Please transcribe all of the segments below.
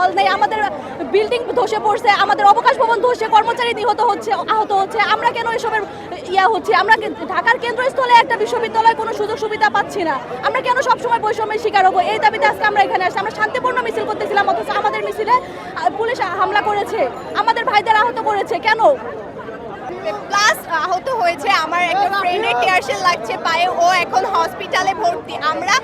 হল নেই, আমাদের বিল্ডিং ধসে পড়ছে, আমাদের অবকাশ ভবন ধসে, কর্মচারী নিহত হচ্ছে, আহত হচ্ছে। আমরা কেন এসবের ইয়া হচ্ছে? আমরা ঢাকার কেন্দ্রস্থলে একটা বিশ্ববিদ্যালয় কোনো সুযোগ সুবিধা পাচ্ছি না। আমরা কেন সবসময় বৈষম্যের শিকার হব? এই দাবিতে আজকে আমরা এখানে আসছি। আমরা শান্তিপূর্ণ মিছিল করতেছিলাম, অথচ আমাদের মিছিলে পুলিশ হামলা করেছে। আমাদের ভাইদের আহত করেছে। কেন? প্লাস আহত হয়েছে আমার একটা ফ্রেন্ডের টিয়ারশেল লাগছে পায়ে। ও এখন হসপিটালে ভর্তি। আমরা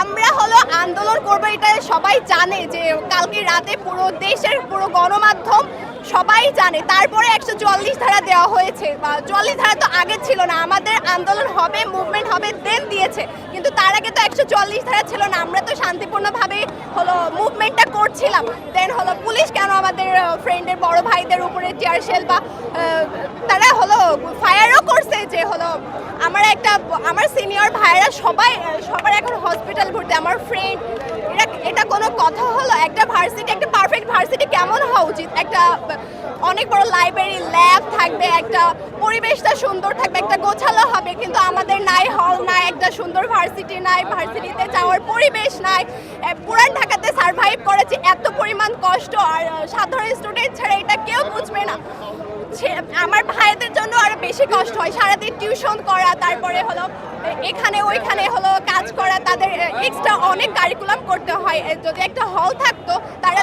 আমরা হলো আন্দোলন করব এটা সবাই জানে যে কালকে রাতে পুরো দেশের পুরো গণমাধ্যম সবাই জানে। তারপরে একশো চুয়াল্লিশ ধারা দেওয়া হয়েছে। বা চুয়াল্লিশ ধারা তো আগে ছিল না। আমাদের আন্দোলন হবে মুভমেন্ট হবে দেন দিয়েছে। কিন্তু তার আগে তো একশো চুয়াল্লিশ ধারা ছিল না। আমরা তো শান্তিপূর্ণভাবে হলো মুভমেন্টটা করছিলাম। দেন হলো পুলিশ কেন আমাদের ফ্রেন্ডের বড় ভাইদের উপরে টিয়ারশেল বা আহ, তারা হলো ফায়ারও করছে যে হলো আমার একটা আমার সিনিয়র সবাই, সবার এখন হসপিটাল ভর্তি। আমার ফ্রেন্ড এটা এটা কোনো কথা হলো? একটা ভার্সিটি একটা পারফেক্ট ভার্সিটি কেমন হওয়া উচিত? একটা, অনেক বড় লাইব্রেরি ল্যাব থাকবে, একটা পরিবেশটা সুন্দর থাকবে, একটা গোছালো হবে, কিন্তু আমাদের নাই হল নাই একটা সুন্দর ভার্সিটি নাই ভার্সিটিতে যাওয়ার পরিবেশ নাই। পুরান ঢাকাতে সার্ভাইভ করেছে, এত পরিমাণ কষ্ট, আর, সাধারণ স্টুডেন্ট ছাড়া এটা কেউ বুঝবে না। আমার ভাইদের জন্য বেশি কষ্ট হয়। সারাদিন টিউশন করা, তারপরে হলো, এখানে ওইখানে হলো কাজ করা, তাদের এক্সট্রা অনেক কারিকুলাম করতে হয়। যদি একটা হল থাকতো, তারা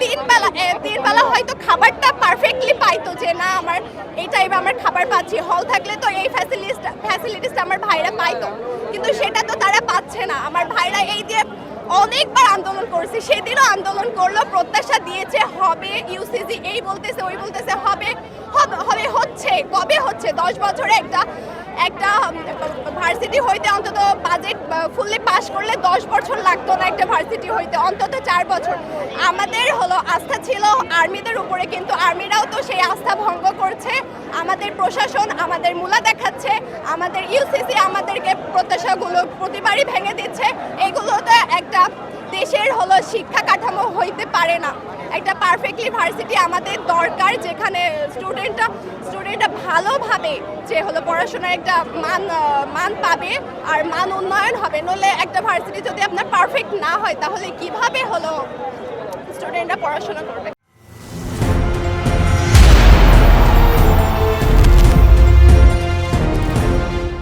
তিন বেলা তিন বেলা হয়তো খাবারটা পারফেক্টলি পাইতো যে, না, আমার এই টাইমে আমার খাবার পাচ্ছি। হল থাকলে তো এই ফ্যাসিলিটিসটা ফ্যাসিলিটিসটা আমার ভাইরা পাইতো। কিন্তু সেটা তো তারা পাচ্ছে না। আমার ভাইরা এই দিয়ে অনেকবার আন্দোলন করছে, সেদিনও আন্দোলন করল, প্রত্যাশা দিয়েছে, হবে ইউসিসি এই বলতেছে, ওই বলতেছে, হবে। কবে হচ্ছে? দশ বছরে একটা একটা ভার্সিটি হইতে অন্তত বাজেট ফুললি পাস করলে দশ বছর লাগতো না একটা ভার্সিটি হইতে, অন্তত চার বছর। আমাদের হলো আস্থা ছিল আর্মিদের উপরে, কিন্তু আর্মিরাও তো সেই আস্থা ভঙ্গ করছে। আমাদের প্রশাসন আমাদের মূলা দেখাচ্ছে, আমাদের ইউসিসি আমাদেরকে প্রত্যাশাগুলো প্রতিবারই ভেঙে দিচ্ছে। এগুলো তো একটা দেশের হলো শিক্ষা কাঠামো হইতে পারে না। একটা পারফেক্টলি ভার্সিটি আমাদের দরকার যেখানে স্টুডেন্টরা স্টুডেন্টরা ভালোভাবে যে হলো পড়াশোনার একটা মান মান পাবে আর মান উন্নয়ন হবে। নলে একটা ভার্সিটি যদি আপনার পারফেক্ট না হয়, তাহলে কীভাবে হলো স্টুডেন্টরা পড়াশোনা করবে?